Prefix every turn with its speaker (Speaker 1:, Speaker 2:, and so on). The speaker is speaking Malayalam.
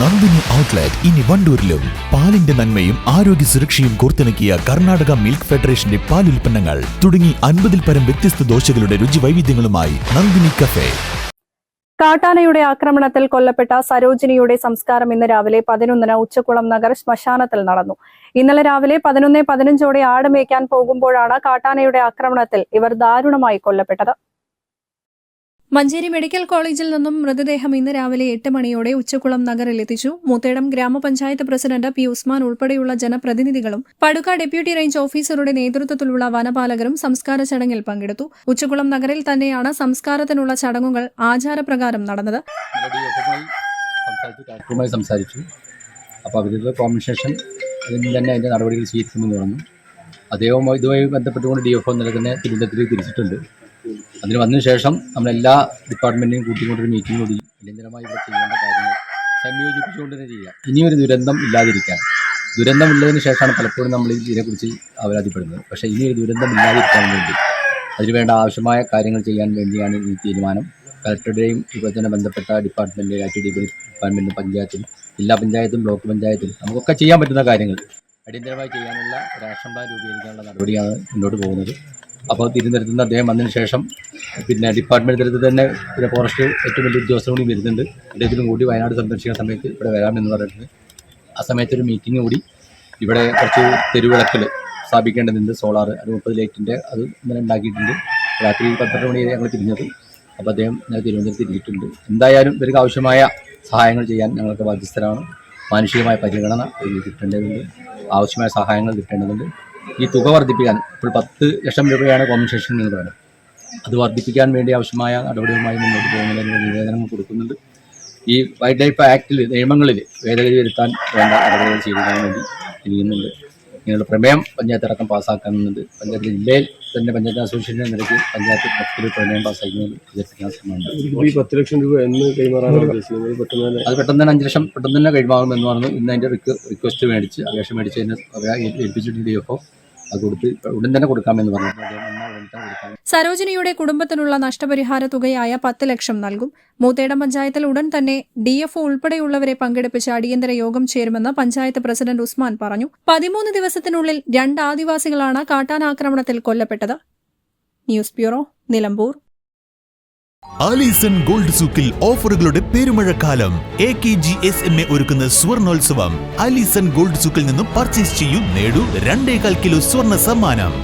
Speaker 1: നന്ദിനി ഔട്ട്ലെറ്റ് ഇനി വണ്ടൂരിലും. പാലിന്റെ നന്മയും ആരോഗ്യ സുരക്ഷയും കോർത്തിണക്കിയ കർണാടക മിൽക്ക് ഫെഡറേഷന്റെ പാൽ ഉൽപ്പന്നങ്ങൾ തുടങ്ങി അൻപതിൽ പരം വ്യത്യസ്ത ദോശകളുടെ രുചി വൈവിധ്യങ്ങളുമായി നന്ദിനി കഫേ.
Speaker 2: കാട്ടാനയുടെ ആക്രമണത്തിൽ കൊല്ലപ്പെട്ട സരോജിനിയുടെ സംസ്കാരം ഇന്ന് രാവിലെ പതിനൊന്നിന് ഉച്ചക്കുളം നഗർ ശ്മശാനത്തിൽ നടന്നു. ഇന്നലെ രാവിലെ പതിനൊന്ന് പതിനഞ്ചോടെ ആട് മേയ്ക്കാൻ പോകുമ്പോഴാണ് കാട്ടാനയുടെ ആക്രമണത്തിൽ ഇവർ ദാരുണമായി കൊല്ലപ്പെട്ടത്. മഞ്ചേരി മെഡിക്കൽ കോളേജിൽ നിന്നും മൃതദേഹം ഇന്ന് രാവിലെ എട്ട് മണിയോടെ ഉച്ചക്കുളം നഗറിൽ എത്തിച്ചു. മൂത്തേടം ഗ്രാമപഞ്ചായത്ത് പ്രസിഡന്റ് പി ഉസ്മാൻ ഉൾപ്പെടെയുള്ള ജനപ്രതിനിധികളും പടുക്ക ഡെപ്യൂട്ടി റേഞ്ച് ഓഫീസറുടെ നേതൃത്വത്തിലുള്ള വനപാലകരും സംസ്കാര ചടങ്ങിൽ പങ്കെടുത്തു. ഉച്ചക്കുളം നഗറിൽ തന്നെയാണ് സംസ്കാരത്തിനുള്ള ചടങ്ങുകൾ ആചാരപ്രകാരം നടന്നത്.
Speaker 3: സംസാരിച്ചു തന്നെ നടപടികൾ സ്വീകരിക്കുമെന്ന് പറഞ്ഞു. ഇതുമായി ബന്ധപ്പെട്ടുകൊണ്ട് ഡി എഫ് ഒ തന്നെ തിരുവനന്തപുരത്തേക്ക് തിരിച്ചിട്ടുണ്ട്. അതിന് വന്നതിന് ശേഷം നമ്മളെല്ലാ ഡിപ്പാർട്ട്മെന്റിനും കൂട്ടിക്കൊണ്ടൊരു മീറ്റിംഗ് കൂടി അടിയന്തരമായി ഇവിടെ ചെയ്യേണ്ട കാര്യങ്ങൾ സംയോജിപ്പിച്ചുകൊണ്ട് തന്നെ ചെയ്യാം. ഇനിയൊരു ദുരന്തം ഇല്ലാതിരിക്കാൻ. ദുരന്തം ഇല്ലതിന് ശേഷമാണ് പലപ്പോഴും നമ്മൾ ഇതിനെക്കുറിച്ച് അവരാധിപ്പെടുന്നത്. പക്ഷേ ഇനി ഒരു ദുരന്തം ഇല്ലാതിരിക്കാൻ വേണ്ടി അതിനുവേണ്ട ആവശ്യമായ കാര്യങ്ങൾ ചെയ്യാൻ വേണ്ടിയാണ് ഈ തീരുമാനം. കളക്ടറുടെയും ഇപ്പോൾ തന്നെ ബന്ധപ്പെട്ട ഡിപ്പാർട്ട്മെന്റ് ഐ ടി ഡി ഡിപ്പാർട്ട്മെന്റും പഞ്ചായത്തും ജില്ലാ പഞ്ചായത്തും ബ്ലോക്ക് പഞ്ചായത്തും നമുക്കൊക്കെ ചെയ്യാൻ പറ്റുന്ന കാര്യങ്ങൾ അടിയന്തരമായി ചെയ്യാനുള്ള പ്ലാൻ രൂപീകരിക്കാനുള്ള നടപടിയാണ് മുന്നോട്ട് പോകുന്നത്. അപ്പോൾ തിരുവനന്തപുരത്ത് നിന്ന് അദ്ദേഹം വന്നതിന് ശേഷം പിന്നെ ഡിപ്പാർട്ട്മെന്റ് തലത്തിൽ തന്നെ പിന്നെ ഫോറസ്റ്റ് ഏറ്റവും വലിയ ഉദ്യോഗസ്ഥർ കൂടി വരുന്നുണ്ട്. അദ്ദേഹത്തിനും കൂടി വയനാട് സന്ദർശിക്കുന്ന സമയത്ത് ഇവിടെ വരാമെന്ന് പറഞ്ഞിട്ടുണ്ട്. ആ സമയത്തൊരു മീറ്റിംഗ് കൂടി ഇവിടെ കുറച്ച് തെരുവിളക്കൽ സ്ഥാപിക്കേണ്ടതുണ്ട്. സോളാർ അത് മുപ്പത് ലൈറ്റിന്റെ അത് ഇന്നലെ ഉണ്ടാക്കിയിട്ടുണ്ട്. രാത്രി പന്ത്രണ്ട് മണി വരെ ഞങ്ങൾ തിരിഞ്ഞത്. അപ്പോൾ അദ്ദേഹം ഞാൻ തിരുവനന്തപുരത്ത് തിരിച്ചിട്ടുണ്ട് എന്തായാലും ഇവർക്ക് ആവശ്യമായ സഹായങ്ങൾ ചെയ്യാൻ ഞങ്ങൾക്ക് ബാധ്യസ്ഥരാണ്. മാനുഷികമായ പരിഗണന ഇത് കിട്ടേണ്ടതുണ്ട്. ആവശ്യമായ സഹായങ്ങൾ കിട്ടേണ്ടതുണ്ട്. ഈ തുക വർദ്ധിപ്പിക്കാൻ ഇപ്പോൾ പത്ത് ലക്ഷം രൂപയാണ് കോമ്പൻസേഷൻ എന്ന് പറയുന്നത്. അത് വർദ്ധിപ്പിക്കാൻ വേണ്ടി ആവശ്യമായ നടപടികളുമായി മുന്നോട്ട് പോകുന്നതിന് നിവേദനങ്ങൾ കൊടുക്കുന്നുണ്ട്. ഈ വൈൽഡ് ലൈഫ് ആക്ടിൽ നിയമങ്ങളിൽ ഭേദഗതി വരുത്താൻ വേണ്ട നടപടികൾ ചെയ്യുന്നതിന് വേണ്ടി ചെയ്യുന്നുണ്ട് ഇങ്ങനെയുള്ള പ്രമേയം പഞ്ചായത്ത് അടക്കം പാസ്സാക്കുന്നുണ്ട് പഞ്ചായത്ത് ജില്ലയിൽ തന്നെ പഞ്ചായത്ത് അസോസിയേഷന്റെ നിലയ്ക്ക് പഞ്ചായത്ത് മൊത്തത്തിൽ പ്രമേയം പാസ്സാക്കുന്നത് വിചാരിക്കാൻ ശ്രമമുണ്ട്.
Speaker 4: ഈ പത്ത് ലക്ഷം രൂപ എന്ന് കൈമാറാനാണ്
Speaker 3: അത് പെട്ടെന്ന് തന്നെ അഞ്ച് ലക്ഷം പെട്ടെന്ന് തന്നെ കൈമാറും എന്ന് പറഞ്ഞു ഇന്ന് അതിന്റെ റിക്വസ്റ്റ് മേടിച്ച് അപേക്ഷ മേടിച്ച് അതിനെ ഏൽപ്പിച്ചിട്ടുണ്ട് ഡി എഫ് ഒ അത് കൊടുത്ത് ഉടൻ തന്നെ കൊടുക്കാമെന്ന് പറഞ്ഞു. അദ്ദേഹം
Speaker 2: സരോജിനിയുടെ കുടുംബത്തിനുള്ള നഷ്ടപരിഹാര തുകയായ പത്ത് ലക്ഷം നൽകും. മൂത്തേടം പഞ്ചായത്തിൽ ഉടൻ തന്നെ ഡി എഫ് ഉൾപ്പെടെയുള്ളവരെ പങ്കെടുപ്പിച്ച് അടിയന്തര യോഗം ചേരുമെന്ന് പഞ്ചായത്ത് പ്രസിഡന്റ് ഉസ്മാൻ പറഞ്ഞു. പതിമൂന്ന് ദിവസത്തിനുള്ളിൽ രണ്ട് ആദിവാസികളാണ് കാട്ടാനാക്രമണത്തിൽ കൊല്ലപ്പെട്ടത്. News bureau Nilambur.
Speaker 1: Alison gold സൂക്കിൽ ഓഫറുകളുടെ പെരുമഴക്കാലം. A K G S M A ഒരുക്കുന്ന സ്വർണോത്സവം. ആലീസൺ ഗോൾഡ് സൂക്കിൽ നിന്നും പർച്ചേസ് ചെയ്യും നേടൂ രണ്ടേകാൽ കിലോ സ്വർണ സമ്മാനം.